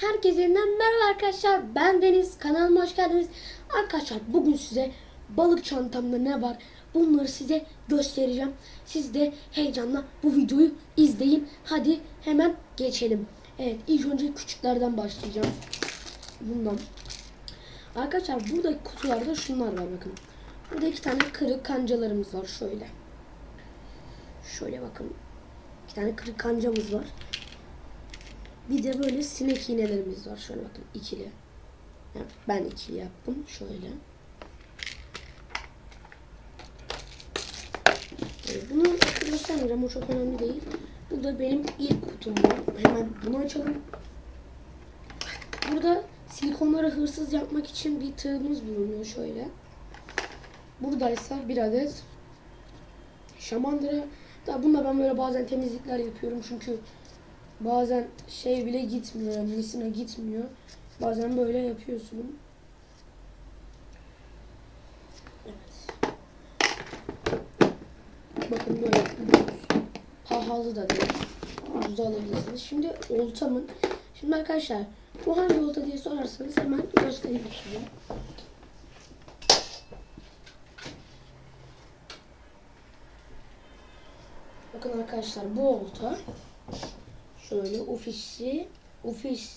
Herkese yeniden merhaba arkadaşlar. Ben Deniz. Kanalıma hoş geldiniz. Arkadaşlar bugün size balık çantamda ne var bunları size göstereceğim. Siz de heyecanla bu videoyu izleyin. Hadi hemen geçelim. Evet ilk önce küçüklerden başlayacağım. Bundan. Arkadaşlar burada kutularda şunlar var bakın. Burada iki tane kırık kancalarımız var şöyle. Şöyle bakın. İki tane kırık kancamız var. Bir de böyle sinek iğnelerimiz var. Şöyle bakın ikili. Ben ikili yaptım. Şöyle. Bunu göstermeyeceğim. O çok önemli değil. Bu da benim ilk kutum. Hemen bunu açalım. Burada silikonları hırsız yapmak için bir tığımız bulunuyor şöyle. Buradaysa bir adet şamandıra. Da bunda ben böyle bazen temizlikler yapıyorum çünkü bazen şey bile gitmiyor, yani misina gitmiyor. Bazen böyle yapıyorsun. Evet. Bakın böyle pahalı da değil. Ucuza alabilirsiniz. Şimdi oltamın Şimdi arkadaşlar bu hangi olta diye sorarsanız hemen göstereyim size. Bakın arkadaşlar bu olta şöyle ufişi ufiş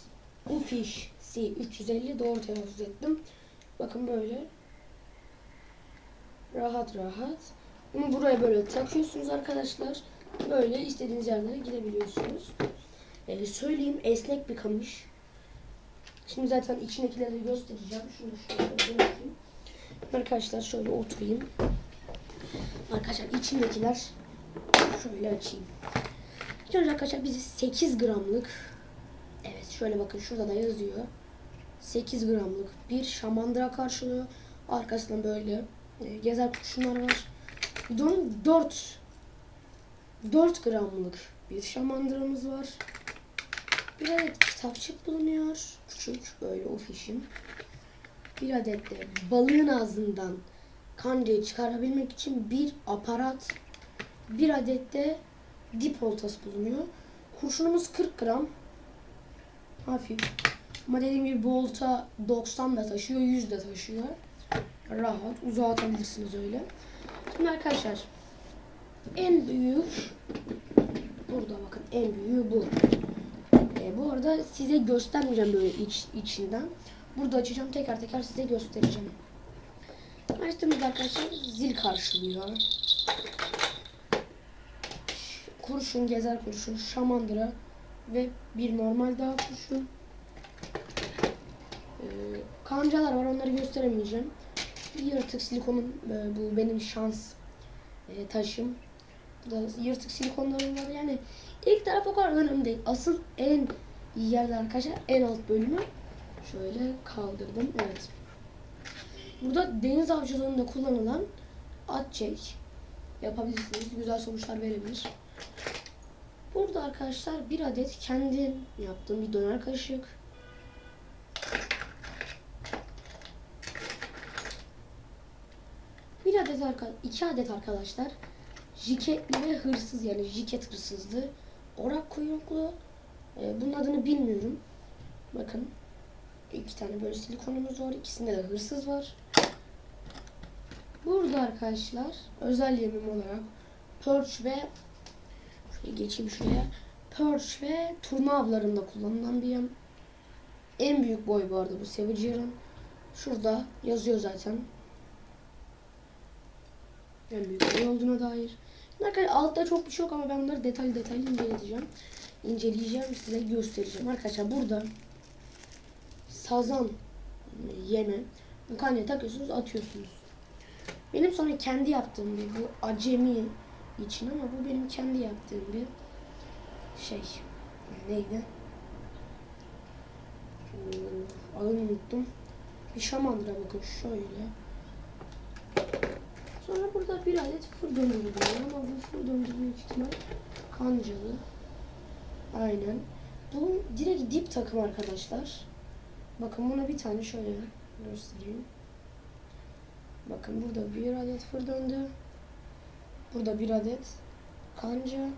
ufişsi 350 doğru telaffuz ettim. Bakın böyle rahat rahat. Bunu buraya böyle takıyorsunuz arkadaşlar. Böyle istediğiniz yerlere gidebiliyorsunuz. Ee, söyleyeyim esnek bir kamış. Şimdi zaten içindekileri de göstereceğim. Şunu şöyle. Arkadaşlar şöyle oturayım. Arkadaşlar içindekiler şöyle açayım. Önce arkadaşlar bizi 8 gramlık evet şöyle bakın şurada da yazıyor. 8 gramlık bir şamandıra karşılıyor. Arkasından böyle e, gezer kurşunlar var. Onun 4 4 gramlık bir şamandıramız var. Bir adet kitapçık bulunuyor. Küçük böyle ofişim. Bir adet de balığın ağzından kancayı çıkarabilmek için bir aparat. Bir adet de dip oltası bulunuyor. Kurşunumuz 40 gram. Hafif. Ama dediğim gibi bu olta 90 da taşıyor, 100 de taşıyor. Rahat, uzağa atabilirsiniz öyle. Şimdi arkadaşlar en büyük burada bakın en büyüğü bu. E, bu arada size göstermeyeceğim böyle iç, içinden. Burada açacağım teker teker size göstereceğim. Açtığımızda arkadaşlar zil karşılıyor. Kurşun, gezer kurşun, şamandıra ve bir normal daha kurşun. Ee, kancalar var onları gösteremeyeceğim. Yırtık silikonun e, bu benim şans e, taşım. Burada yırtık silikonlarım var yani ilk taraf o kadar önemli değil. Asıl en iyi yerde arkadaşlar en alt bölümü şöyle kaldırdım. Evet. Burada deniz avcılığında kullanılan at çek yapabilirsiniz. Güzel sonuçlar verebilir. Burada arkadaşlar bir adet kendim yaptığım bir döner kaşık. Bir adet arka, iki adet arkadaşlar jiketli ve hırsız yani jiket hırsızlığı. Orak kuyruklu. Ee, bunun adını bilmiyorum. Bakın. iki tane böyle silikonumuz var. İkisinde de hırsız var. Burada arkadaşlar özel yemim olarak perch ve geçeyim şuraya. Perch ve turna avlarında kullanılan bir yem. En büyük boy bu arada bu Savage'ın. Şurada yazıyor zaten. En büyük boy olduğuna dair. Arkadaşlar altta çok bir şey yok ama ben bunları detaylı detaylı inceleyeceğim. İnceleyeceğim size göstereceğim. Arkadaşlar burada sazan yeme kanya takıyorsunuz atıyorsunuz. Benim sonra kendi yaptığım bir bu acemi için ama bu benim kendi yaptığım bir şey. Neydi? Hmm, Adını unuttum. Bir şamandıra bakın şöyle. Sonra burada bir adet fır döndürü var ama bu fır döndürü büyük ihtimal kancalı. Aynen. Bu direkt dip takım arkadaşlar. Bakın buna bir tane şöyle göstereyim. Bakın burada bir adet fır döndü. Burada bir adet kanca.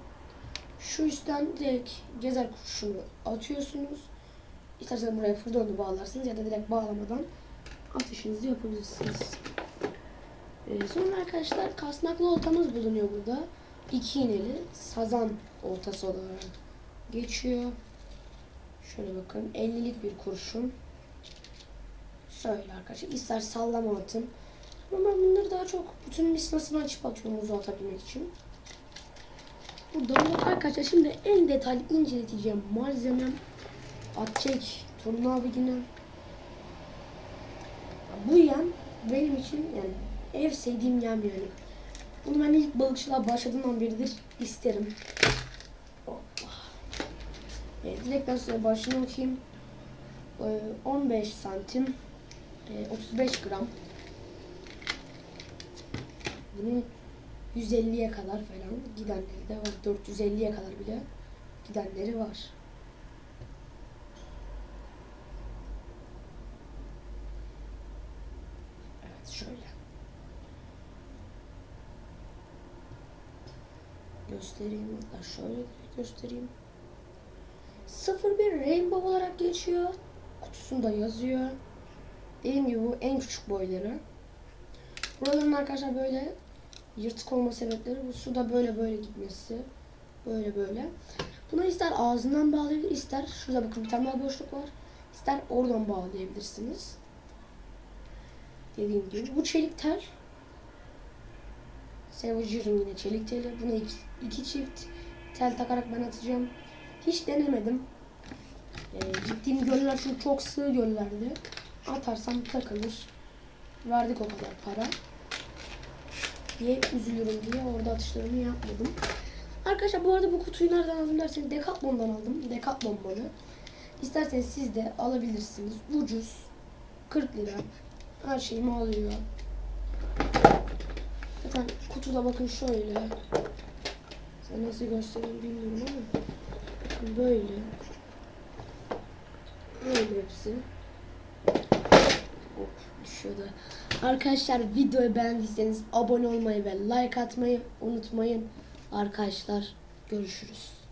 Şu üstten direkt gezer kurşunu atıyorsunuz. İsterseniz buraya fırdonu bağlarsınız ya da direkt bağlamadan atışınızı yapabilirsiniz. Ee, sonra arkadaşlar kasnaklı oltamız bulunuyor burada. İki iğneli sazan oltası olarak geçiyor. Şöyle bakın 50'lik bir kurşun. Şöyle arkadaşlar ister sallama atın. Ama ben bunları daha çok bütün misnasını açıp atıyorum uzağa atabilmek için. Burada da arkadaşlar şimdi en detaylı inceleteceğim malzemem atçek turna abidine. Bu yem benim için yani ev sevdiğim yem yani. Bunu ben ilk balıkçılığa başladığımdan beridir isterim. Evet, direkt ben size başını okuyayım. Ee, 15 santim, e, 35 gram. Bunun 150'ye kadar falan gidenleri de var. 450'ye kadar bile gidenleri var. Evet şöyle. Göstereyim hatta şöyle göstereyim. 01 Rainbow olarak geçiyor. Kutusunda yazıyor. Dediğim gibi bu en küçük boyları. Buraların arkadaşlar böyle yırtık olma sebepleri bu suda böyle böyle gitmesi. Böyle böyle. Buna ister ağzından bağlayabilir, ister şurada bakın bir tane daha boşluk var. İster oradan bağlayabilirsiniz. Dediğim gibi. Bu çelik tel. Savager'ın yine çelik teli. Buna iki, iki çift tel takarak ben atacağım. Hiç denemedim. Ee, gittiğim göller çünkü çok sığ göllerdi. Atarsam takılır. Verdik o kadar para. Diye üzülürüm diye orada atışlarımı yapmadım. Arkadaşlar bu arada bu kutuyu nereden aldım derseniz Decathlon'dan aldım. Decathlon malı. İsterseniz siz de alabilirsiniz. Ucuz. 40 lira. Her şeyimi alıyor. Zaten kutuda bakın şöyle. Size nasıl göstereyim bilmiyorum ama. Böyle. Böyle hepsi. Düşüyordu. Arkadaşlar videoyu beğendiyseniz abone olmayı ve like atmayı unutmayın. Arkadaşlar görüşürüz.